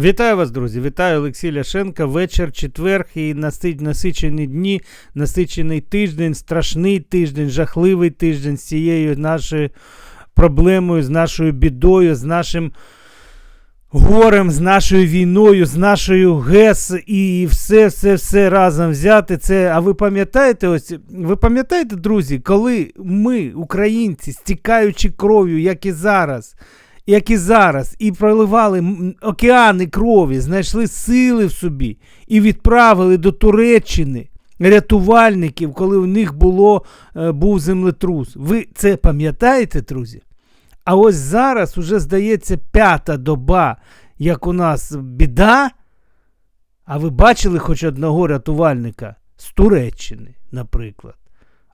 Вітаю вас, друзі! Вітаю Олексій Ляшенко. Вечір, четверг і насичені дні, насичений тиждень, страшний тиждень, жахливий тиждень з цією нашою проблемою, з нашою бідою, з нашим горем, з нашою війною, з нашою ГЕС і все, все, все разом взяти. Це, а ви пам'ятаєте, ось ви пам'ятаєте, друзі, коли ми, українці, стікаючи кров'ю, як і зараз, як і зараз, і проливали океани крові, знайшли сили в собі і відправили до Туреччини рятувальників, коли у них було, е, був землетрус. Ви це пам'ятаєте, друзі? А ось зараз уже здається п'ята доба, як у нас біда. А ви бачили хоч одного рятувальника з Туреччини, наприклад,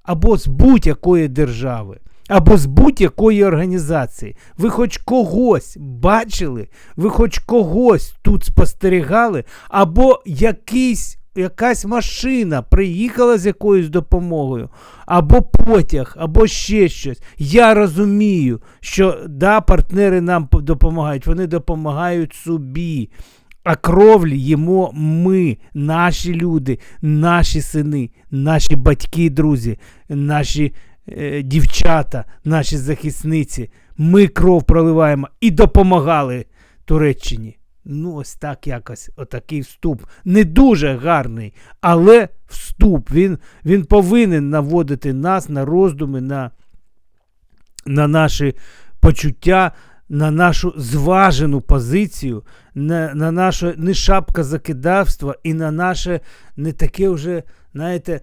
або з будь-якої держави, або з будь-якої організації. Ви хоч когось бачили, ви хоч когось тут спостерігали, або якийсь. Якась машина приїхала з якоюсь допомогою, або потяг, або ще щось. Я розумію, що да, партнери нам допомагають, вони допомагають собі. А кровлі їмо ми, наші люди, наші сини, наші батьки, друзі, наші е, дівчата, наші захисниці. Ми кров проливаємо і допомагали Туреччині. Ну, ось так якось, отакий вступ. Не дуже гарний, але вступ. Він, він повинен наводити нас на роздуми, на, на наші почуття, на нашу зважену позицію, на, на наше не шапка закидавства і на наше не таке вже, знаєте,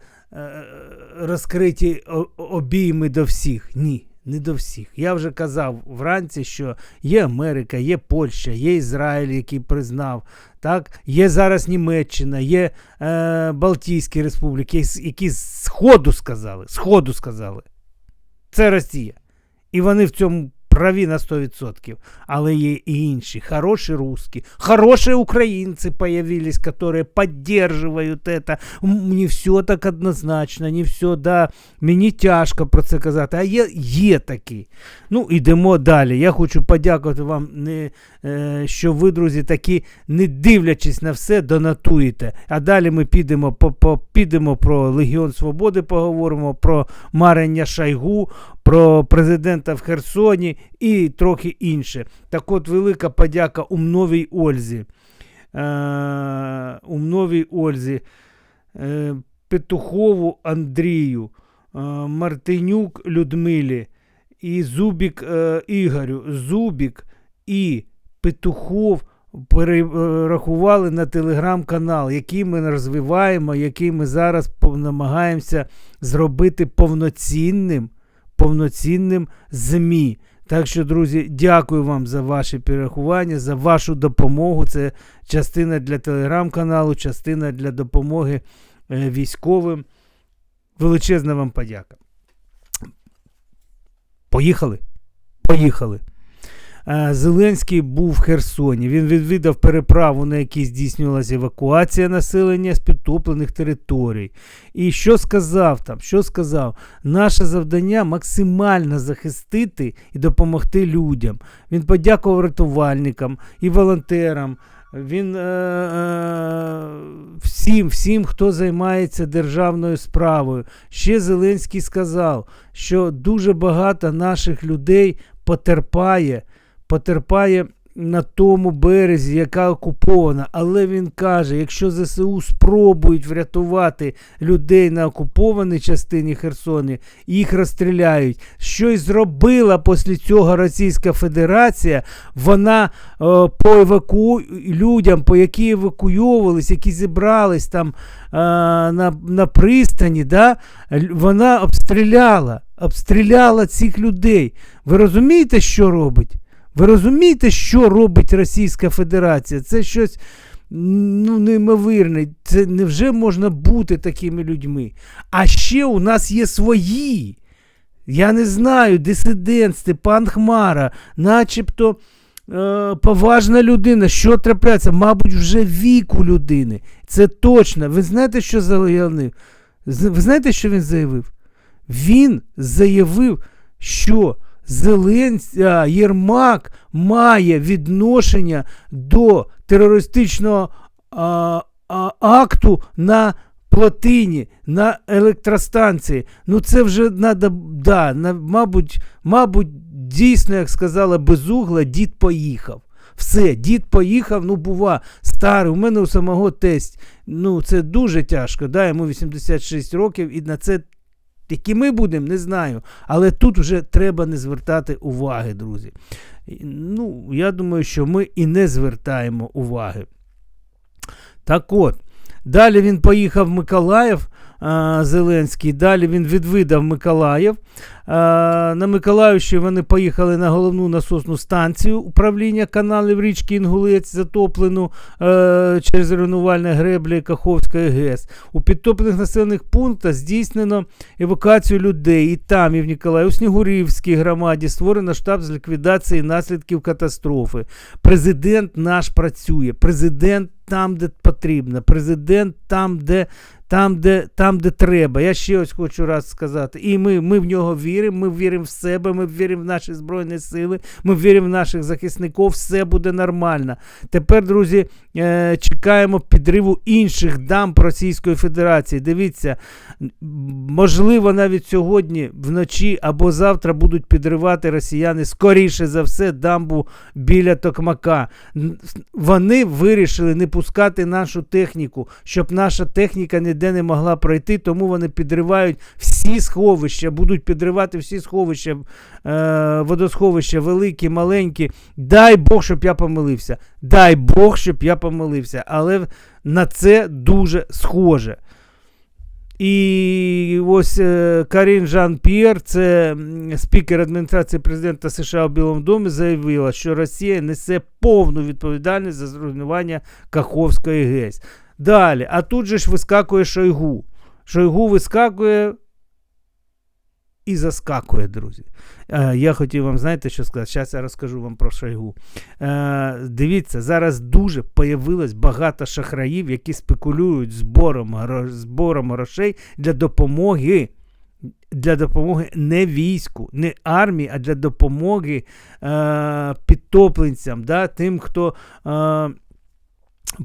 розкриті обійми до всіх. Ні, не до всіх. Я вже казав вранці, що є Америка, є Польща, є Ізраїль, який признав. Так? Є зараз Німеччина, є е, Балтійські республіки, які- з ходу сказали. З ходу сказали. Це Росія. І вони в цьому праві на 100%. Але є і інші. Хороші русські, хороші українці появились, поддерживают это. М, Не все так однозначно, не все, да. Мені тяжко про це казати, а є, є такі. Ну, йдемо далі. Я хочу подякувати вам, не, е, що ви, друзі, такі, не дивлячись на все, донатуєте. А далі ми підемо, по, по, підемо про Легіон Свободи, поговоримо про Марення Шайгу, про президента в Херсоні і трохи інше. Так от, велика подяка Умновій Ользі. Е, Умновій Ользі, е, Петухову Андрію, е, Мартинюк Людмилі і Зубік Ігорю. Зубік і Петухов перерахували на телеграм-канал, який ми розвиваємо, який ми зараз намагаємося зробити повноцінним, повноцінним ЗМІ. Так що, друзі, дякую вам за ваші перерахування, за вашу допомогу. Це частина для телеграм-каналу, частина для допомоги е, військовим. Величезна вам подяка. Поїхали? Поїхали. Е, Зеленський був в Херсоні. Він відвідав переправу, на якій здійснювалася евакуація населення з підтоплених територій. І що сказав там? Що сказав? Наше завдання максимально захистити і допомогти людям. Він подякував рятувальникам і волонтерам. Він е, е, всім, всім, хто займається державною справою. Ще Зеленський сказав, що дуже багато наших людей потерпає, потерпає на тому березі, яка окупована. Але він каже, якщо ЗСУ спробують врятувати людей на окупованій частині Херсоні, їх розстріляють. Що й зробила після цього Російська Федерація, вона е, по еваку... людям, по які евакуйовувались, які зібрались там е, на, на пристані, да, вона обстріляла, обстріляла цих людей. Ви розумієте, що робить? Ви розумієте, що робить Російська Федерація? Це щось ну, неймовірне. Це невже можна бути такими людьми? А ще у нас є свої. Я не знаю, дисидент Степан Хмара, начебто е, поважна людина, що трапляється, мабуть, вже віку людини. Це точно. Ви знаєте, що заявив? Ви знаєте, що він заявив? Він заявив, що Зеленсь... Єрмак має відношення до терористичного а, а, акту на плотині, на електростанції. Ну це вже надо, да, на, мабуть, мабуть, дійсно, як сказала безугла, дід поїхав. Все, дід поїхав, ну бува, старий, у мене у самого тесть. Ну, це дуже тяжко. Да, йому 86 років, і на це, які ми будемо, не знаю. Але тут вже треба не звертати уваги, друзі. Ну, я думаю, що ми і не звертаємо уваги. Так от, далі він поїхав в Миколаїв. А, Зеленський. Далі він відвідав Миколаїв. На Миколаївщині вони поїхали на головну насосну станцію управління каналів річки Інгулець, затоплену е, через руйнувальне греблі Каховської ГЕС. У підтоплених населених пунктах здійснено евакуацію людей і там, і в Ніколаї, у Снігурівській громаді створено штаб з ліквідації наслідків катастрофи. Президент наш працює. Президент там, де потрібно. Президент там, де там, де, там, де треба. Я ще ось хочу раз сказати. І ми, ми в нього віримо, ми віримо в себе, ми віримо в наші Збройні Сили, ми віримо в наших захисників, все буде нормально. Тепер, друзі, е, чекаємо підриву інших дамб Російської Федерації. Дивіться, можливо, навіть сьогодні вночі або завтра будуть підривати росіяни, скоріше за все, дамбу біля Токмака. Вони вирішили не пускати нашу техніку, щоб наша техніка ніде не могла пройти, тому вони підривають всі сховища, будуть підривати всі сховища, е, водосховища, великі, маленькі. Дай Бог, щоб я помилився. Дай Бог, щоб я помилився. Але на це дуже схоже. І ось е, Карін Жан П'єр, це спікер адміністрації президента США у Білому домі, заявила, що Росія несе повну відповідальність за зруйнування Каховської ГЕС. Далі, а тут же ж вискакує Шойгу. Шойгу вискакує і заскакує, друзі. Е, я хотів вам, знаєте, що сказати? Зараз я розкажу вам про Шойгу. Е, дивіться, зараз дуже появилось багато шахраїв, які спекулюють збором, збором грошей для допомоги. Для допомоги не війську, не армії, а для допомоги е, підтопленцям, да, тим, хто е,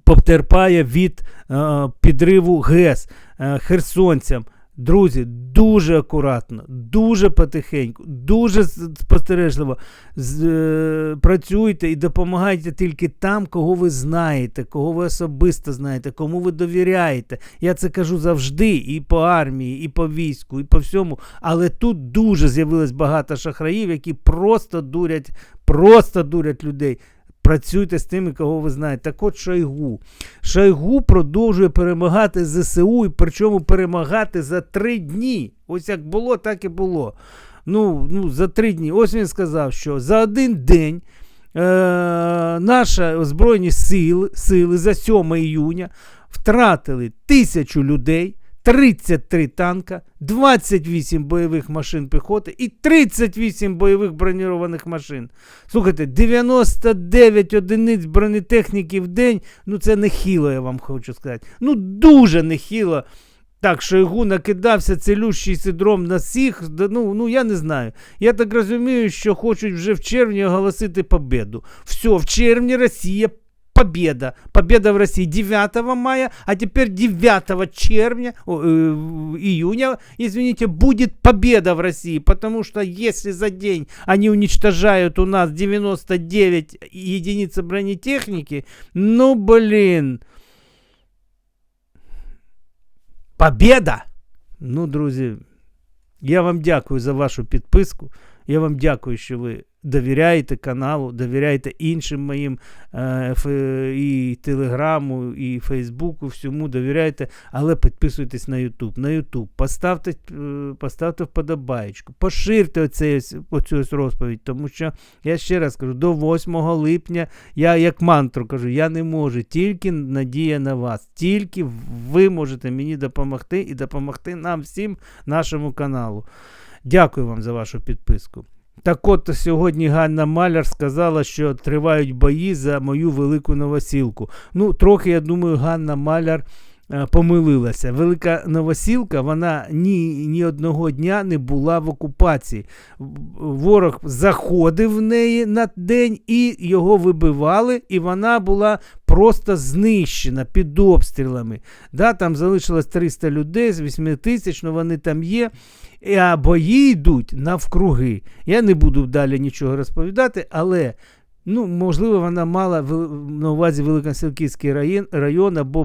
потерпає від е, підриву ГЕС е, херсонцям. Друзі, дуже акуратно, дуже потихеньку, дуже спостережливо з, е, працюйте і допомагайте тільки там, кого ви знаєте, кого ви особисто знаєте, кому ви довіряєте. Я це кажу завжди і по армії, і по війську, і по всьому. Але тут дуже з'явилось багато шахраїв, які просто дурять, просто дурять людей. Працюйте з тими, кого ви знаєте. Так от Шойгу. Шойгу продовжує перемагати ЗСУ, і причому перемагати за три дні. Ось як було, так і було. Ну, ну за три дні. Ось він сказав, що за один день е, наші Збройні сили, сили за 7 іюня втратили тисячу людей. 33 танка, 28 бойових машин піхоти і 38 бойових бронірованих машин. Слухайте, 99 одиниць бронетехніки в день, ну це нехило, я вам хочу сказати. Ну дуже нехило. Так, Шойгу накидався целющий синдром на всіх. Ну, ну я не знаю. Я так розумію, що хочуть вже в червні оголосити победу. Все, в червні Росія победа. Победа в России 9 мая, а теперь 9 червня, э, июня, извините, будет победа в России, потому что если за день они уничтожают у нас 99 единиц бронетехники, ну блин, победа! Ну, друзі, я вам дякую за вашу підписку. Я вам дякую, що ви довіряєте каналу, довіряєте іншим моїм е, і Телеграму, і Фейсбуку, всьому довіряєте, але підписуйтесь на YouTube. На YouTube поставте, е, поставте вподобаєчку, поширте оцей, оцю ось розповідь, тому що я ще раз кажу, до 8 липня я як мантру кажу, я не можу, тільки надія на вас, тільки ви можете мені допомогти і допомогти нам всім нашому каналу. Дякую вам за вашу підписку. Так от сьогодні Ганна Маляр сказала, що тривають бої за мою велику новосілку. Ну, трохи, я думаю, Ганна Маляр помилилася. Велика Новосілка, вона ні, ні одного дня не була в окупації. Ворог заходив в неї на день і його вибивали, і вона була просто знищена під обстрілами. Да, там залишилось 300 людей з 8 тисяч, ну вони там є. А бої йдуть навкруги. Я не буду далі нічого розповідати, але ну, можливо, вона мала на увазі Великосілківський район, або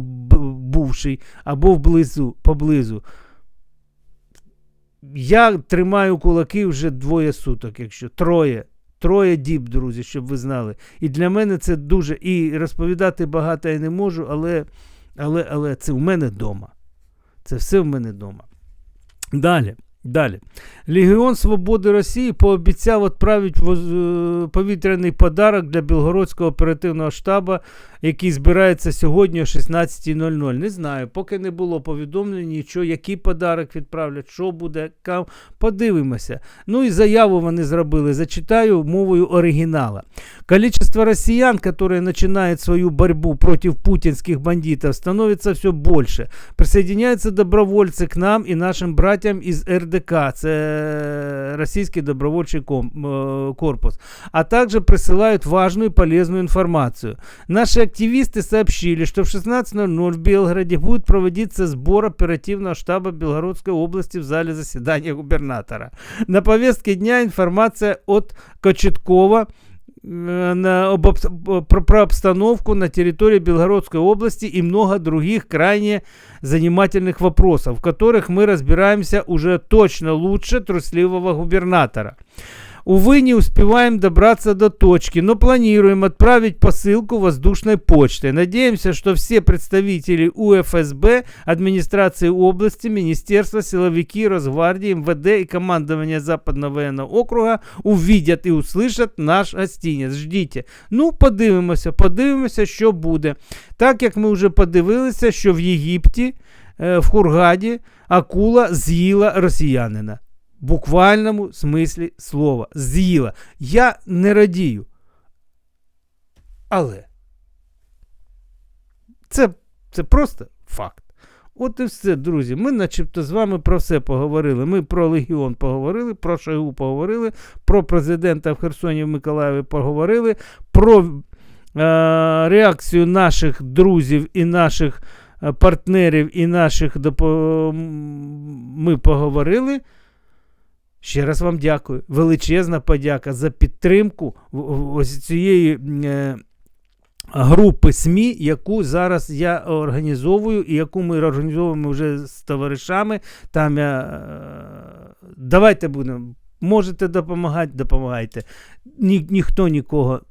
б- бувший, або вблизу, поблизу. Я тримаю кулаки вже двоє суток, якщо троє. Троє діб, друзі, щоб ви знали. І для мене це дуже. І розповідати багато я не можу, але, але, але це в мене вдома. Це все в мене вдома. Далі. Далі. Легіон Свободи Росії пообіцяв відправити е, повітряний подарок для Білгородського оперативного штабу, який збирається сьогодні о 16.00. Не знаю, поки не було повідомлень, нічого, який подарок відправлять, що буде, кам. Подивимося. Ну і заяву вони зробили. Зачитаю мовою оригінала. Количество россиян, которые начинают свою борьбу против путинских бандитов, становится все больше. Присоединяются добровольцы к нам и нашим братьям из РДК, це Российский добровольчий ком- э, корпус, а также присылают важную и полезную информацию. Наши активисты сообщили, что в 16.00 в Белгороде будет проводиться сбор оперативного штаба Белгородской области в зале заседания губернатора. На повестке дня информация от Кочеткова, э, на, об, обс- про, про обстановку на территории Белгородской области и много других крайне занимательных вопросов, в которых мы разбираемся уже точно лучше трусливого губернатора. Увы, не успеваем добраться до точки, но планируем отправить посылку воздушной почтой. Надеемся, что все представители УФСБ, администрации области, министерства, силовики, Росгвардии, МВД и командования Западного военного округа увидят и услышат наш гостинець. Ждіть. Ну, подивимося, подивимося, що буде. Так як ми вже подивилися, що в Єгипті, е, в Хургаді, акула з'їла росіянина. Буквальному смислі слова. З'їла. Я не радію. Але це, це просто факт. От і все, друзі. Ми начебто з вами про все поговорили. Ми про Легіон поговорили, про Шойгу поговорили, про президента в Херсоні в Миколаєві поговорили, про е, реакцію наших друзів і наших е, партнерів, і наших допо... ми поговорили. Ще раз вам дякую. Величезна подяка за підтримку ось цієї е, групи СМІ, яку зараз я організовую і яку ми організовуємо вже з товаришами. Там я, е, давайте будемо. Можете допомагати, допомагайте. Ні, ніхто нікого.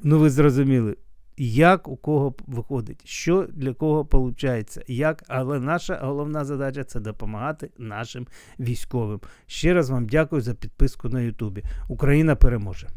Ну, ви зрозуміли як у кого виходить, що для кого виходить, як, але наша головна задача це допомагати нашим військовим. Ще раз вам дякую за підписку на Ютубі. Україна переможе!